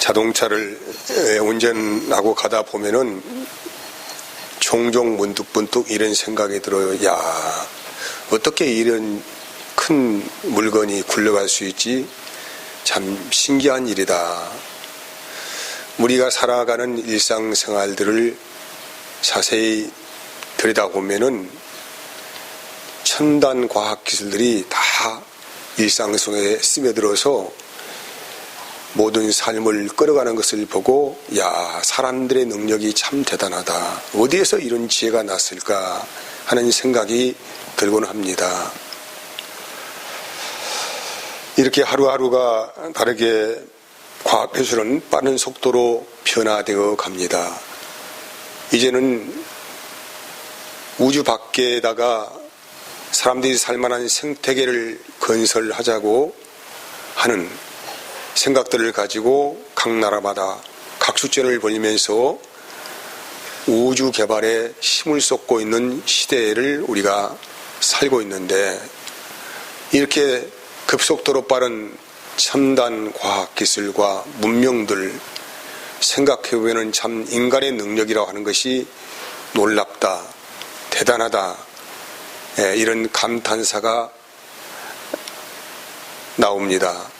자동차를 운전하고 가다 보면은 종종 문득문득 이런 생각이 들어요. 야, 어떻게 이런 큰 물건이 굴러갈 수 있지? 참 신기한 일이다. 우리가 살아가는 일상생활들을 자세히 들여다보면은 첨단 과학 기술들이 다 일상 속에 스며들어서 모든 삶을 끌어가는 것을 보고 야 사람들의 능력이 참 대단하다. 어디에서 이런 지혜가 났을까 하는 생각이 들곤 합니다. 이렇게 하루하루가 다르게 과학 기술은 빠른 속도로 변화되어 갑니다. 이제는 우주 밖에다가 사람들이 살만한 생태계를 건설하자고 하는 생각들을 가지고 각 나라마다 각축전을 벌이면서 우주 개발에 힘을 쏟고 있는 시대를 우리가 살고 있는데 이렇게 급속도로 빠른 첨단 과학 기술과 문명들 생각해보면 참 인간의 능력이라고 하는 것이 놀랍다, 대단하다, 예, 이런 감탄사가 나옵니다.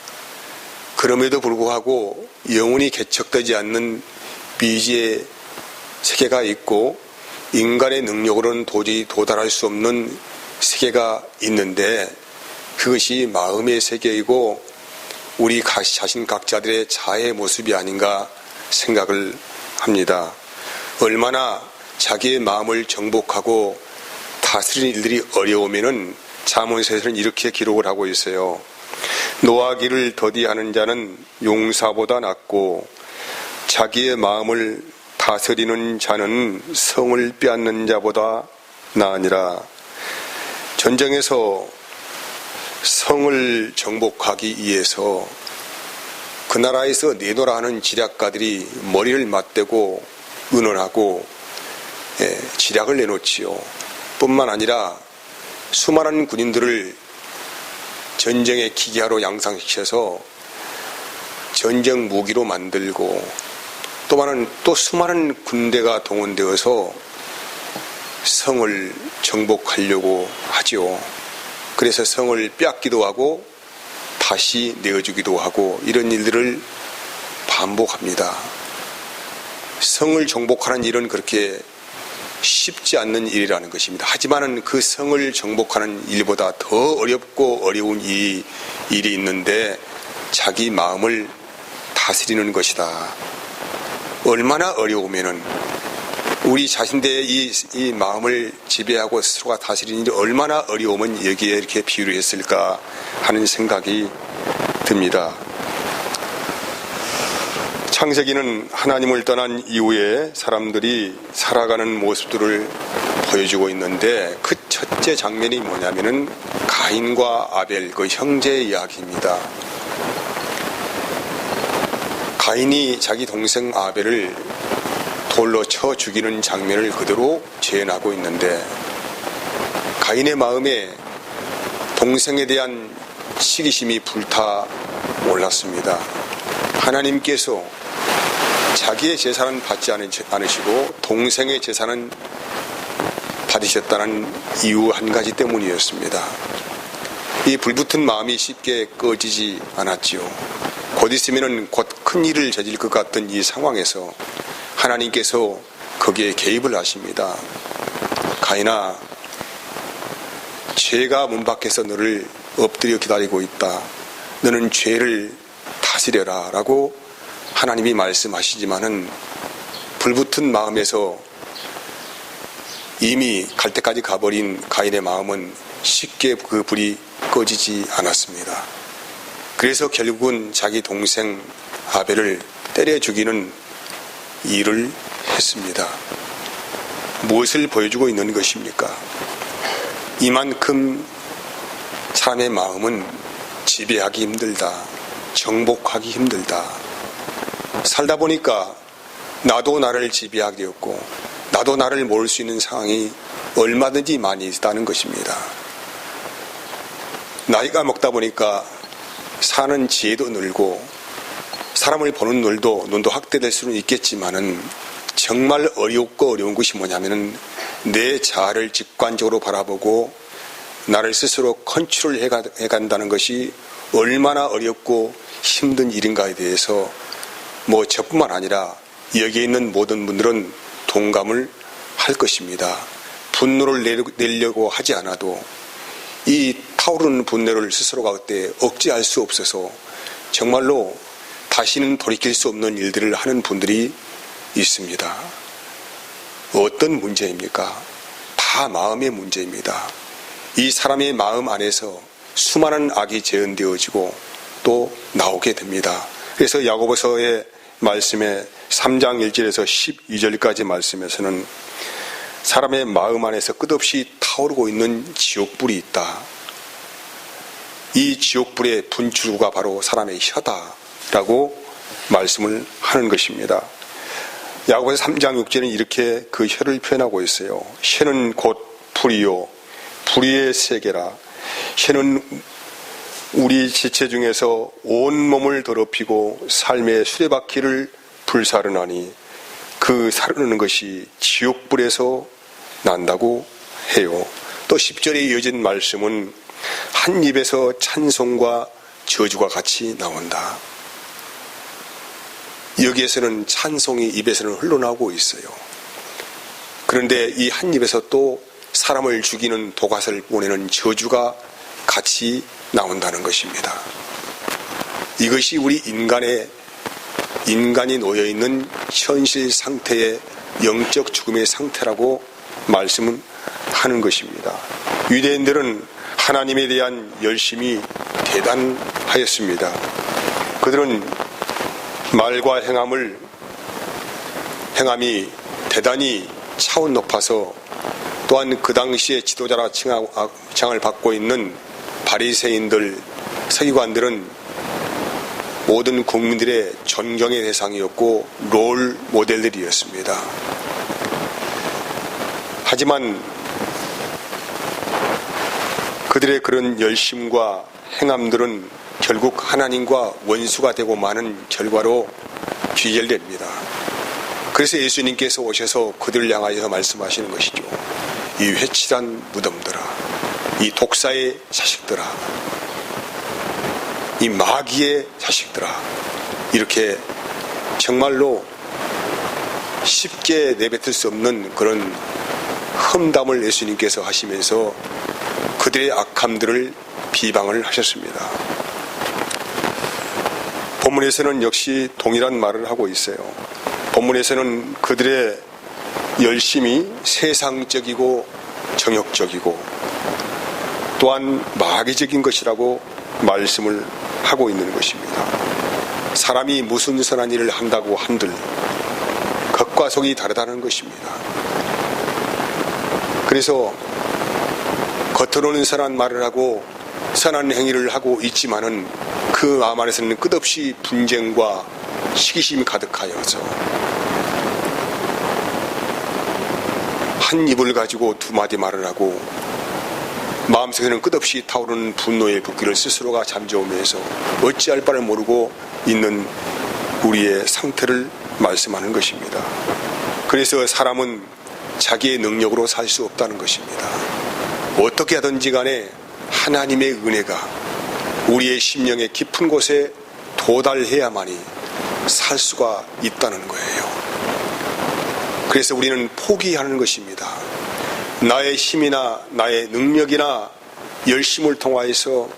그럼에도 불구하고 영원히 개척되지 않는 미지의 세계가 있고 인간의 능력으로는 도저히 도달할 수 없는 세계가 있는데 그것이 마음의 세계이고 우리 자신 각자들의 자의 모습이 아닌가 생각을 합니다. 얼마나 자기의 마음을 정복하고 다스리는 일들이 어려우면은 자문서에서는 이렇게 기록을 하고 있어요. 노하기를 더디하는 자는 용사보다 낫고 자기의 마음을 다스리는 자는 성을 빼앗는 자보다 나으니라. 전쟁에서 성을 정복하기 위해서 그 나라에서 내노라 하는 지략가들이 머리를 맞대고 의논하고 예, 지략을 내놓지요. 뿐만 아니라 수많은 군인들을 전쟁의 기계화로 양상시켜서 전쟁 무기로 만들고 또 많은 또 수많은 군대가 동원되어서 성을 정복하려고 하지요. 그래서 성을 빼앗기도 하고 다시 내어주기도 하고 이런 일들을 반복합니다. 성을 정복하는 일은 그렇게 쉽지 않는 일이라는 것입니다. 하지만은 그 성을 정복하는 일보다 더 어렵고 어려운 이 일이 있는데 자기 마음을 다스리는 것이다. 얼마나 어려우면은 우리 자신들의 이, 이 마음을 지배하고 스스로가 다스리는 일이 얼마나 어려우면 여기에 이렇게 비유를 했을까 하는 생각이 듭니다. 창세기는 하나님을 떠난 이후에 사람들이 살아가는 모습들을 보여주고 있는데 그 첫째 장면이 뭐냐면은 가인과 아벨 그 형제의 이야기입니다. 가인이 자기 동생 아벨을 돌로 쳐 죽이는 장면을 그대로 재현하고 있는데 가인의 마음에 동생에 대한 시기심이 불타 올랐습니다. 하나님께서 자기의 재산은 받지 않으시고 동생의 재산은 받으셨다는 이유 한 가지 때문이었습니다. 이 불붙은 마음이 쉽게 꺼지지 않았지요. 곧 있으면 곧 큰 일을 저질 것 같던 이 상황에서 하나님께서 거기에 개입을 하십니다. 가인아, 죄가 문 밖에서 너를 엎드려 기다리고 있다. 너는 죄를 다스려라. 라고 하나님이 말씀하시지만은 불붙은 마음에서 이미 갈 때까지 가버린 가인의 마음은 쉽게 그 불이 꺼지지 않았습니다. 그래서 결국은 자기 동생 아벨을 때려 죽이는 일을 했습니다. 무엇을 보여주고 있는 것입니까? 이만큼 사람의 마음은 지배하기 힘들다. 정복하기 힘들다. 살다 보니까 나도 나를 지배하게 되었고 나도 나를 모를 수 있는 상황이 얼마든지 많이 있다는 것입니다. 나이가 먹다 보니까 사는 지혜도 늘고 사람을 보는 눈도 눈도 확대될 수는 있겠지만은 정말 어렵고 어려운 것이 뭐냐면은 내 자아를 직관적으로 바라보고 나를 스스로 컨트롤 해간다는 것이 얼마나 어렵고 힘든 일인가에 대해서 뭐 저뿐만 아니라 여기에 있는 모든 분들은 동감을 할 것입니다. 분노를 내려고 하지 않아도 이 타오르는 분노를 스스로가 그때 억제할 수 없어서 정말로 다시는 돌이킬 수 없는 일들을 하는 분들이 있습니다. 어떤 문제입니까? 다 마음의 문제입니다. 이 사람의 마음 안에서 수많은 악이 재현되어지고 또 나오게 됩니다. 그래서 야고보서의 말씀에 3장 1절에서 12절까지 말씀에서는 사람의 마음 안에서 끝없이 타오르고 있는 지옥불이 있다. 이 지옥불의 분출구가 바로 사람의 혀다라고 말씀을 하는 것입니다. 야고보서 3장 6절은 이렇게 그 혀를 표현하고 있어요. 혀는 곧 불이요 불의의 세계라. 혀는 우리 지체 중에서 온 몸을 더럽히고 삶의 수레바퀴를 불사르나니 그 사르는 것이 지옥불에서 난다고 해요. 또 10절에 이어진 말씀은 한 입에서 찬송과 저주가 같이 나온다. 여기에서는 찬송이 입에서는 흘러나오고 있어요. 그런데 이 한 입에서 또 사람을 죽이는 도가을 보내는 저주가 같이 나온다는 것입니다. 이것이 우리 인간의 인간이 놓여 있는 현실 상태의 영적 죽음의 상태라고 말씀은 하는 것입니다. 유대인들은 하나님에 대한 열심이 대단하였습니다. 그들은 말과 행함을 행함이 대단히 차원 높아서 또한 그 당시에 지도자라 칭을 받고 있는 바리새인들 서기관들은 모든 국민들의 존경의 대상이었고 롤 모델들이었습니다. 하지만 그들의 그런 열심과 행함들은 결국 하나님과 원수가 되고 마는 결과로 귀결됩니다. 그래서 예수님께서 오셔서 그들을 향하여 말씀하시는 것이죠. 이 회칠한 무덤들아, 이 독사의 자식들아, 이 마귀의 자식들아, 이렇게 정말로 쉽게 내뱉을 수 없는 그런 험담을 예수님께서 하시면서 그들의 악함들을 비방을 하셨습니다. 본문에서는 역시 동일한 말을 하고 있어요. 본문에서는 그들의 열심이 세상적이고 정욕적이고 또한 마귀적인 것이라고 말씀을 하고 있는 것입니다. 사람이 무슨 선한 일을 한다고 한들 겉과 속이 다르다는 것입니다. 그래서 겉으로는 선한 말을 하고 선한 행위를 하고 있지만은 그 마음 안에서는 끝없이 분쟁과 시기심이 가득하여서 한 입을 가지고 두 마디 말을 하고 마음속에는 끝없이 타오르는 분노의 붓기를 스스로가 잠재우면서 어찌할 바를 모르고 있는 우리의 상태를 말씀하는 것입니다. 그래서 사람은 자기의 능력으로 살 수 없다는 것입니다. 어떻게 하든지 간에 하나님의 은혜가 우리의 심령의 깊은 곳에 도달해야만이 살 수가 있다는 거예요. 그래서 우리는 포기하는 것입니다. 나의 힘이나 나의 능력이나 열심을 통하여서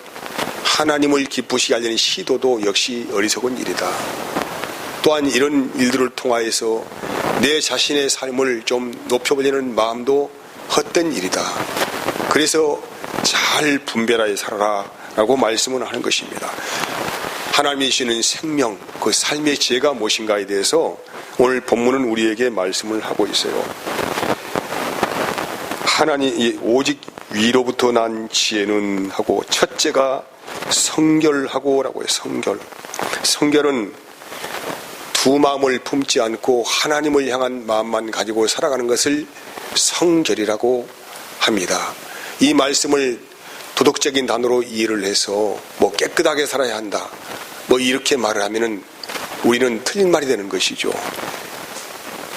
하나님을 기쁘시게 하려는 시도도 역시 어리석은 일이다. 또한 이런 일들을 통하여서 내 자신의 삶을 좀 높여보려는 마음도 헛된 일이다. 그래서 잘 분별하여 살아라. 라고 말씀을 하는 것입니다. 하나님이 주시는 생명, 그 삶의 지혜가 무엇인가에 대해서 오늘 본문은 우리에게 말씀을 하고 있어요. 하나님, 오직 위로부터 난 지혜는 하고 첫째가 성결하고 라고 해요. 성결. 성결은 두 마음을 품지 않고 하나님을 향한 마음만 가지고 살아가는 것을 성결이라고 합니다. 이 말씀을 도덕적인 단어로 이해를 해서 뭐 깨끗하게 살아야 한다. 뭐 이렇게 말을 하면은 우리는 틀린 말이 되는 것이죠.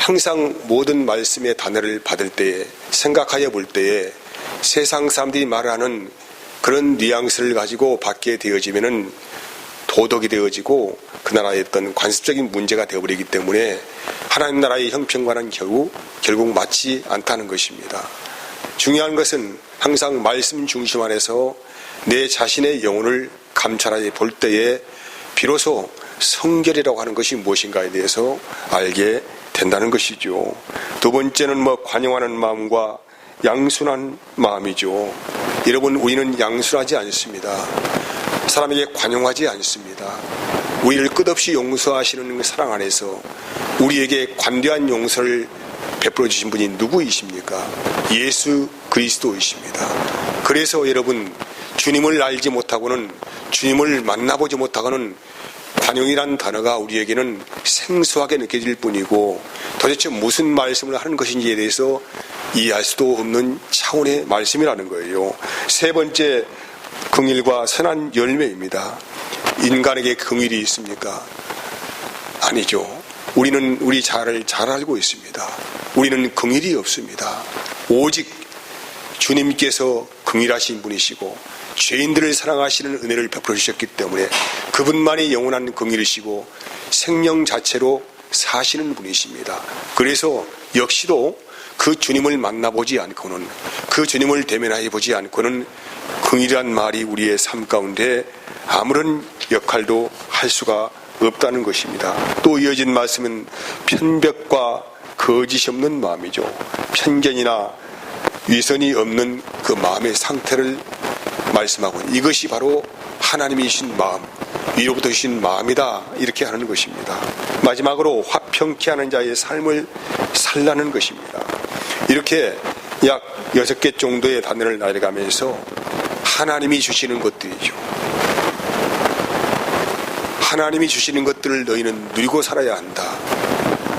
항상 모든 말씀의 단어를 받을 때에 생각하여 볼 때에 세상 사람들이 말하는 그런 뉘앙스를 가지고 받게 되어지면은 도덕이 되어지고 그 나라의 어떤 관습적인 문제가 되어버리기 때문에 하나님 나라의 형평과는 결국 결국 맞지 않다는 것입니다. 중요한 것은 항상 말씀 중심 안에서 내 자신의 영혼을 감찰하여 볼 때에 비로소 성결이라고 하는 것이 무엇인가에 대해서 알게 된다는 것이죠. 두 번째는 뭐 관용하는 마음과 양순한 마음이죠. 여러분 우리는 양순하지 않습니다. 사람에게 관용하지 않습니다. 우리를 끝없이 용서하시는 그 사랑 안에서 우리에게 관대한 용서를 베풀어 주신 분이 누구이십니까? 예수 그리스도이십니다. 그래서 여러분 주님을 알지 못하고는 주님을 만나보지 못하고는 관용이란 단어가 우리에게는 생소하게 느껴질 뿐이고 도대체 무슨 말씀을 하는 것인지에 대해서 이해할 수도 없는 차원의 말씀이라는 거예요. 세 번째 긍일과 선한 열매입니다. 인간에게 긍일이 있습니까? 아니죠. 우리는 우리 자를 잘 알고 있습니다. 우리는 긍일이 없습니다. 오직 주님께서 긍일하신 분이시고 죄인들을 사랑하시는 은혜를 베풀어 주셨기 때문에 그분만이 영원한 긍일이시고 생명 자체로 사시는 분이십니다. 그래서 역시도 그 주님을 만나보지 않고는 그 주님을 대면하여 보지 않고는 긍일이란 말이 우리의 삶 가운데 아무런 역할도 할 수가 없다는 것입니다. 또 이어진 말씀은 편벽과 거짓이 없는 마음이죠. 편견이나 위선이 없는 그 마음의 상태를 말씀하고 이것이 바로 하나님이 신 마음, 위로부터 신 마음이다 이렇게 하는 것입니다. 마지막으로 화평케 하는 자의 삶을 살라는 것입니다. 이렇게 약 여섯 개 정도의 단어를 나열가면서 하나님이 주시는 것들이죠. 하나님이 주시는 것들을 너희는 누리고 살아야 한다.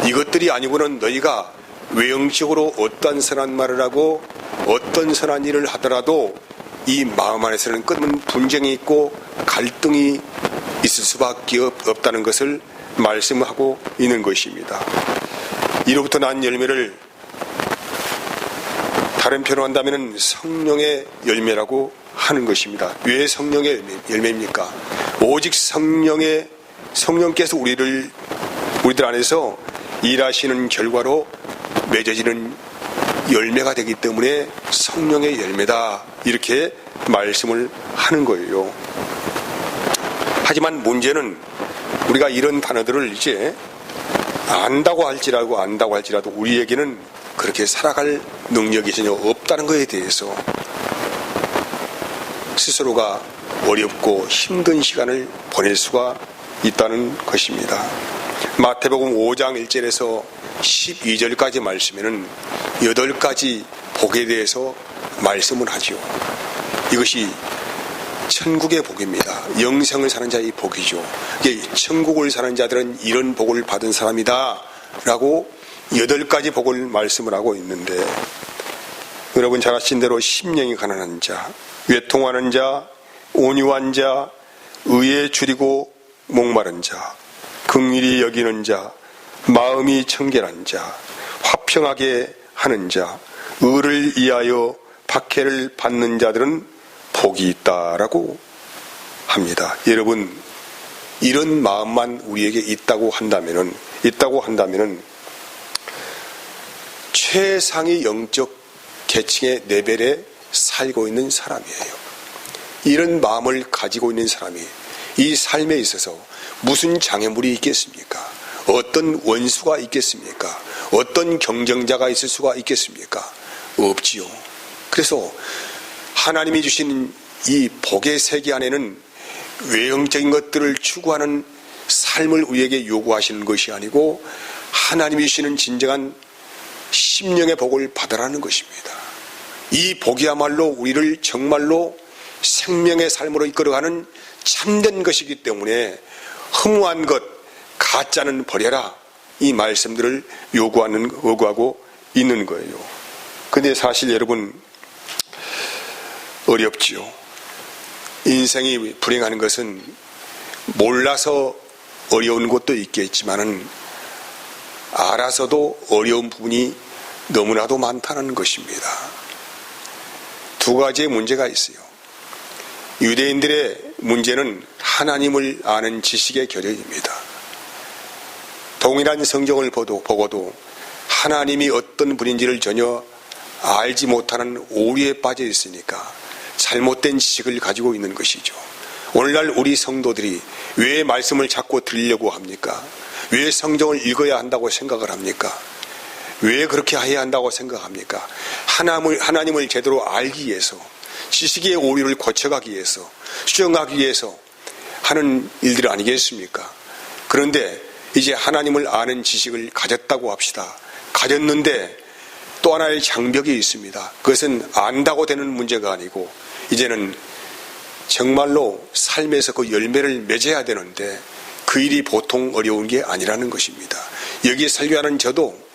이것들이 아니고는 너희가 외형적으로 어떤 선한 말을 하고 어떤 선한 일을 하더라도 이 마음 안에서는 끝없는 분쟁이 있고 갈등이 있을 수밖에 없다는 것을 말씀하고 있는 것입니다. 이로부터 난 열매를 다른 표현로 한다면 성령의 열매라고 하는 것입니다. 왜 성령의 열매입니까? 오직 성령의 성령께서 우리를 우리들 안에서 일하시는 결과로 맺어지는 열매가 되기 때문에 성령의 열매다 이렇게 말씀을 하는 거예요. 하지만 문제는 우리가 이런 단어들을 이제 안다고 할지라도 안다고 할지라도 우리에게는 그렇게 살아갈 능력이 전혀 없다는 것에 대해서 스스로가 어렵고 힘든 시간을 보낼 수가 있다는 것입니다. 마태복음 5장 1절에서 12절까지 말씀에는 8가지 복에 대해서 말씀을 하죠. 이것이 천국의 복입니다. 영생을 사는 자의 복이죠. 천국을 사는 자들은 이런 복을 받은 사람이다. 라고 여덟 가지 복을 말씀을 하고 있는데 여러분 잘 아신 대로 심령이 가난한 자, 외통하는 자, 온유한 자, 의에 줄이고 목마른 자, 긍일이 여기는 자, 마음이 청결한 자, 화평하게 하는 자, 의를 위하여 박해를 받는 자들은 복이 있다라고 합니다. 여러분, 이런 마음만 우리에게 있다고 한다면은, 있다고 한다면은, 최상위 영적 계층의 레벨에 살고 있는 사람이에요. 이런 마음을 가지고 있는 사람이 이 삶에 있어서 무슨 장애물이 있겠습니까? 어떤 원수가 있겠습니까? 어떤 경쟁자가 있을 수가 있겠습니까? 없지요. 그래서 하나님이 주신 이 복의 세계 안에는 외형적인 것들을 추구하는 삶을 우리에게 요구하시는 것이 아니고 하나님이 주시는 진정한 심령의 복을 받으라는 것입니다. 이 복이야말로 우리를 정말로 생명의 삶으로 이끌어가는 참된 것이기 때문에 허무한 것, 가짜는 버려라. 이 말씀들을 요구하는, 요구하고 있는 거예요. 근데 사실 여러분, 어렵지요. 인생이 불행하는 것은 몰라서 어려운 것도 있겠지만은 알아서도 어려운 부분이 너무나도 많다는 것입니다. 두 가지의 문제가 있어요. 유대인들의 문제는 하나님을 아는 지식의 결여입니다. 동일한 성경을 보고도 하나님이 어떤 분인지를 전혀 알지 못하는 오류에 빠져 있으니까 잘못된 지식을 가지고 있는 것이죠. 오늘날 우리 성도들이 왜 말씀을 자꾸 들으려고 합니까? 왜 성경을 읽어야 한다고 생각을 합니까? 왜 그렇게 해야 한다고 생각합니까? 하나님을, 하나님을 제대로 알기 위해서, 지식의 오류를 고쳐가기 위해서, 수정하기 위해서 하는 일들 아니겠습니까? 그런데 이제 하나님을 아는 지식을 가졌다고 합시다. 가졌는데 또 하나의 장벽이 있습니다. 그것은 안다고 되는 문제가 아니고 이제는 정말로 삶에서 그 열매를 맺어야 되는데 그 일이 보통 어려운 게 아니라는 것입니다. 여기에 설교하는 저도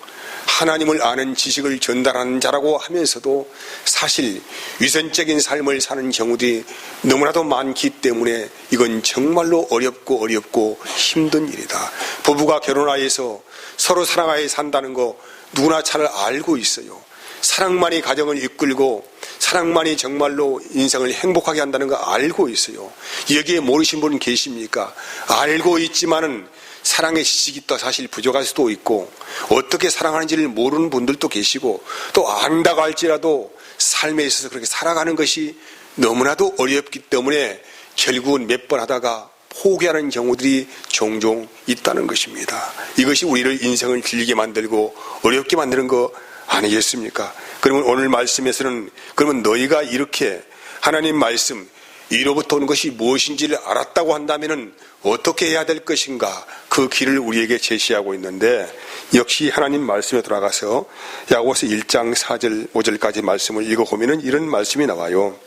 하나님을 아는 지식을 전달하는 자라고 하면서도 사실 위선적인 삶을 사는 경우들이 너무나도 많기 때문에 이건 정말로 어렵고 어렵고 힘든 일이다. 부부가 결혼하여서 서로 사랑하여 산다는 거 누구나 잘 알고 있어요. 사랑만이 가정을 이끌고 사랑만이 정말로 인생을 행복하게 한다는 거 알고 있어요. 여기에 모르신 분 계십니까? 알고 있지만은 사랑의 지식이 또 사실 부족할 수도 있고 어떻게 사랑하는지를 모르는 분들도 계시고 또 안다고 할지라도 삶에 있어서 그렇게 살아가는 것이 너무나도 어렵기 때문에 결국은 몇 번 하다가 포기하는 경우들이 종종 있다는 것입니다. 이것이 우리를 인생을 길게 만들고 어렵게 만드는 거 아니겠습니까? 그러면 오늘 말씀에서는 그러면 너희가 이렇게 하나님 말씀 이로부터 오는 것이 무엇인지를 알았다고 한다면 어떻게 해야 될 것인가 그 길을 우리에게 제시하고 있는데 역시 하나님 말씀에 돌아가서 야고보서 1장 4절 5절까지 말씀을 읽어 보면 이런 말씀이 나와요.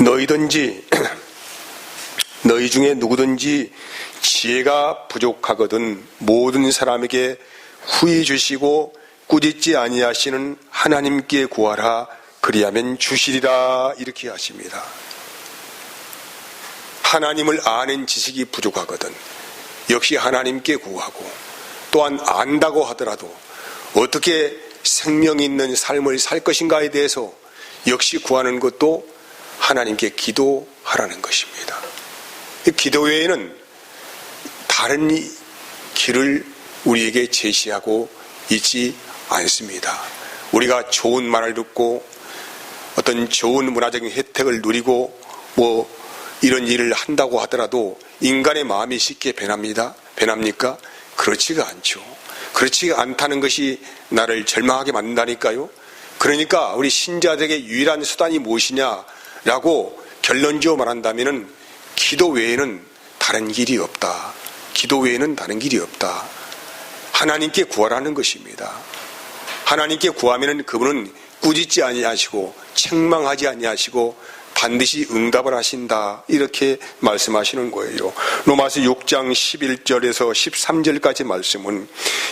너희든지 너희 중에 누구든지 지혜가 부족하거든 모든 사람에게 후히 주시고 꾸짖지 아니하시는 하나님께 구하라 그리하면 주시리라 이렇게 하십니다. 하나님을 아는 지식이 부족하거든 역시 하나님께 구하고 또한 안다고 하더라도 어떻게 생명 있는 삶을 살 것인가에 대해서 역시 구하는 것도 하나님께 기도하라는 것입니다. 기도 외에는 다른 길을 우리에게 제시하고 있지 않습니다. 우리가 좋은 말을 듣고 어떤 좋은 문화적인 혜택을 누리고 뭐 이런 일을 한다고 하더라도 인간의 마음이 쉽게 변합니다. 변합니까? 그렇지가 않죠. 그렇지가 않다는 것이 나를 절망하게 만든다니까요. 그러니까 우리 신자들에게 유일한 수단이 무엇이냐라고 결론지어 말한다면은 기도 외에는 다른 길이 없다. 기도 외에는 다른 길이 없다. 하나님께 구하라는 것입니다. 하나님께 구하면은 그분은 꾸짖지 아니하시고 책망하지 아니하시고 반드시 응답을 하신다. 이렇게 말씀하시는 거예요. 로마서 6장 11절에서 13절까지 말씀은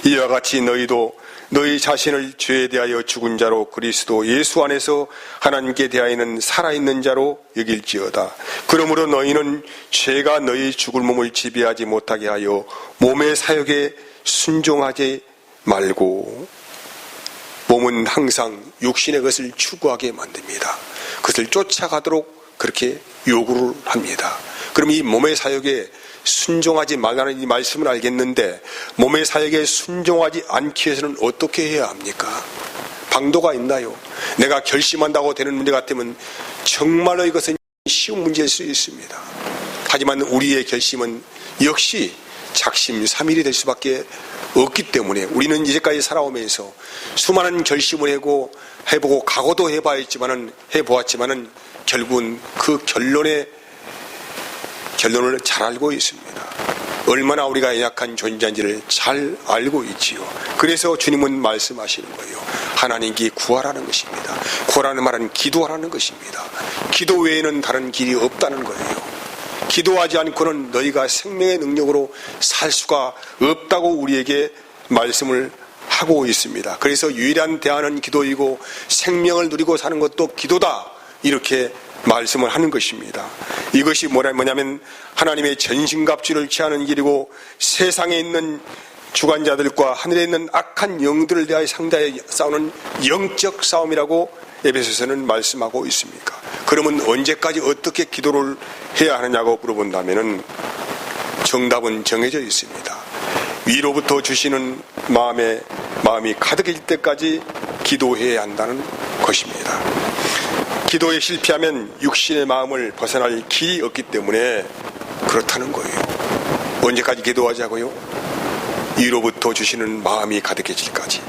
이와 같이 너희도 너희 자신을 죄에 대하여 죽은 자로 그리스도 예수 안에서 하나님께 대하여는 살아있는 자로 여길지어다. 그러므로 너희는 죄가 너희 죽을 몸을 지배하지 못하게 하여 몸의 사역에 순종하지 말고 몸은 항상 육신의 것을 추구하게 만듭니다. 그것을 쫓아가도록 그렇게 요구를 합니다. 그럼 이 몸의 사역에 순종하지 말라는 이 말씀을 알겠는데 몸의 사역에 순종하지 않기 위해서는 어떻게 해야 합니까? 방도가 있나요? 내가 결심한다고 되는 문제 같으면 정말로 이것은 쉬운 문제일 수 있습니다. 하지만 우리의 결심은 역시 작심 삼일이 될 수밖에 없기 때문에 우리는 이제까지 살아오면서 수많은 결심을 하고 해보고 각오도 해봐야지만은 해보았지만은 결국은 그 결론에 결론을 잘 알고 있습니다. 얼마나 우리가 연약한 존재인지를 잘 알고 있지요. 그래서 주님은 말씀하시는 거예요. 하나님께 구하라는 것입니다. 구하라는 말은 기도하라는 것입니다. 기도 외에는 다른 길이 없다는 거예요. 기도하지 않고는 너희가 생명의 능력으로 살 수가 없다고 우리에게 말씀을 하고 있습니다. 그래서 유일한 대안은 기도이고 생명을 누리고 사는 것도 기도다. 이렇게 말씀을 하는 것입니다. 이것이 뭐냐면 하나님의 전신갑주를 취하는 길이고 세상에 있는 주관자들과 하늘에 있는 악한 영들을 대하여 상대하여 싸우는 영적 싸움이라고 에베소서는 말씀하고 있습니까? 그러면 언제까지 어떻게 기도를 해야 하느냐고 물어본다면은 정답은 정해져 있습니다. 위로부터 주시는 마음에 마음이 가득해질 때까지 기도해야 한다는 것입니다. 기도에 실패하면 육신의 마음을 벗어날 길이 없기 때문에 그렇다는 거예요. 언제까지 기도하자고요? 위로부터 주시는 마음이 가득해질까지.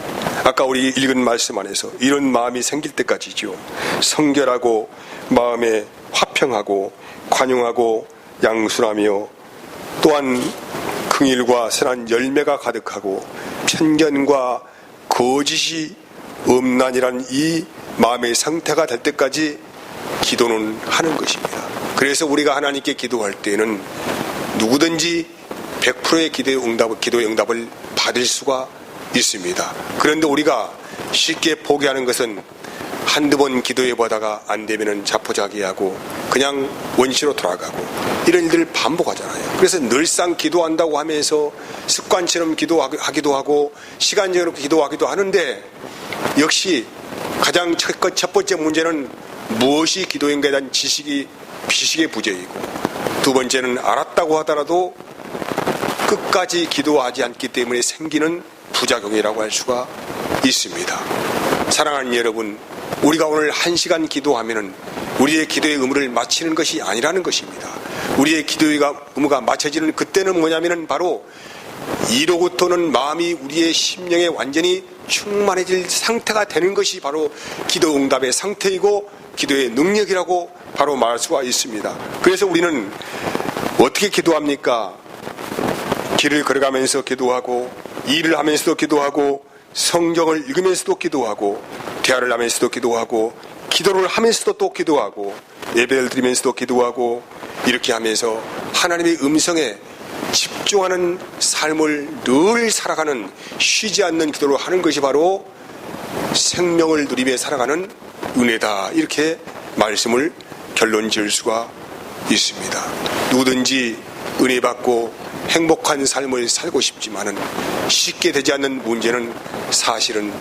아까 우리 읽은 말씀 안에서 이런 마음이 생길 때까지죠. 성결하고 마음에 화평하고 관용하고 양순하며 또한 긍일과 선한 열매가 가득하고 편견과 거짓이 없나니란 이 마음의 상태가 될 때까지 기도는 하는 것입니다. 그래서 우리가 하나님께 기도할 때에는 누구든지 100%의 기도의 응답, 기도의 응답을 받을 수가 있습니다. 그런데 우리가 쉽게 포기하는 것은 한두 번 기도해 보다가 안 되면은 자포자기하고 그냥 원시로 돌아가고 이런 일들을 반복하잖아요. 그래서 늘상 기도한다고 하면서 습관처럼 기도하기도 하고 시간적으로 기도하기도 하는데 역시 가장 첫, 첫 번째 문제는 무엇이 기도인가에 대한 지식이 지식의 부재이고 두 번째는 알았다고 하더라도 끝까지 기도하지 않기 때문에 생기는 부작용이라고 할 수가 있습니다. 사랑하는 여러분, 우리가 오늘 한 시간 기도하면은 우리의 기도의 의무를 마치는 것이 아니라는 것입니다. 우리의 기도의 의무가 마쳐지는 그때는 뭐냐면은 바로 이로부터는 마음이 우리의 심령에 완전히 충만해질 상태가 되는 것이 바로 기도 응답의 상태이고 기도의 능력이라고 바로 말할 수가 있습니다. 그래서 우리는 어떻게 기도합니까? 길을 걸어가면서 기도하고 일을 하면서도 기도하고 성경을 읽으면서도 기도하고 대화를 하면서도 기도하고 기도를 하면서도 또 기도하고 예배를 드리면서도 기도하고 이렇게 하면서 하나님의 음성에 집중하는 삶을 늘 살아가는 쉬지 않는 기도를 하는 것이 바로 생명을 누리며 살아가는 은혜다. 이렇게 말씀을 결론 지을 수가 있습니다. 누구든지 은혜 받고 행복한 삶을 살고 싶지만은 쉽게 되지 않는 문제는 사실은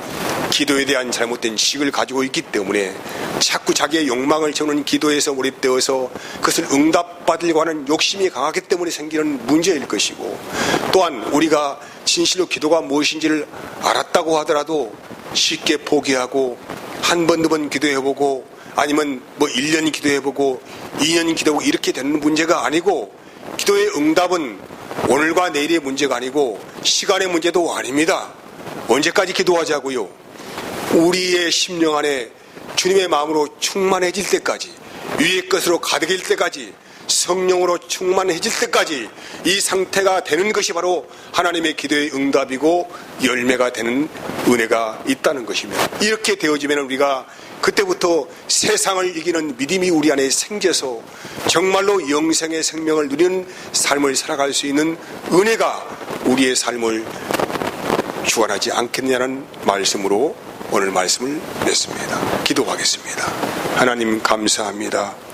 기도에 대한 잘못된 식을 가지고 있기 때문에 자꾸 자기의 욕망을 채우는 기도에서 몰입되어서 그것을 응답받으려고 하는 욕심이 강하기 때문에 생기는 문제일 것이고 또한 우리가 진실로 기도가 무엇인지를 알았다고 하더라도 쉽게 포기하고 한 번, 두 번 기도해보고 아니면 뭐 1년 기도해보고 2년 기도하고 이렇게 되는 문제가 아니고 기도의 응답은 오늘과 내일의 문제가 아니고 시간의 문제도 아닙니다. 언제까지 기도하자고요? 우리의 심령 안에 주님의 마음으로 충만해질 때까지 위의 것으로 가득일 때까지 성령으로 충만해질 때까지 이 상태가 되는 것이 바로 하나님의 기도의 응답이고 열매가 되는 은혜가 있다는 것입니다. 이렇게 되어지면 우리가 그때부터 세상을 이기는 믿음이 우리 안에 생겨서 정말로 영생의 생명을 누리는 삶을 살아갈 수 있는 은혜가 우리의 삶을 주관하지 않겠냐는 말씀으로 오늘 말씀을 냈습니다. 기도하겠습니다. 하나님 감사합니다.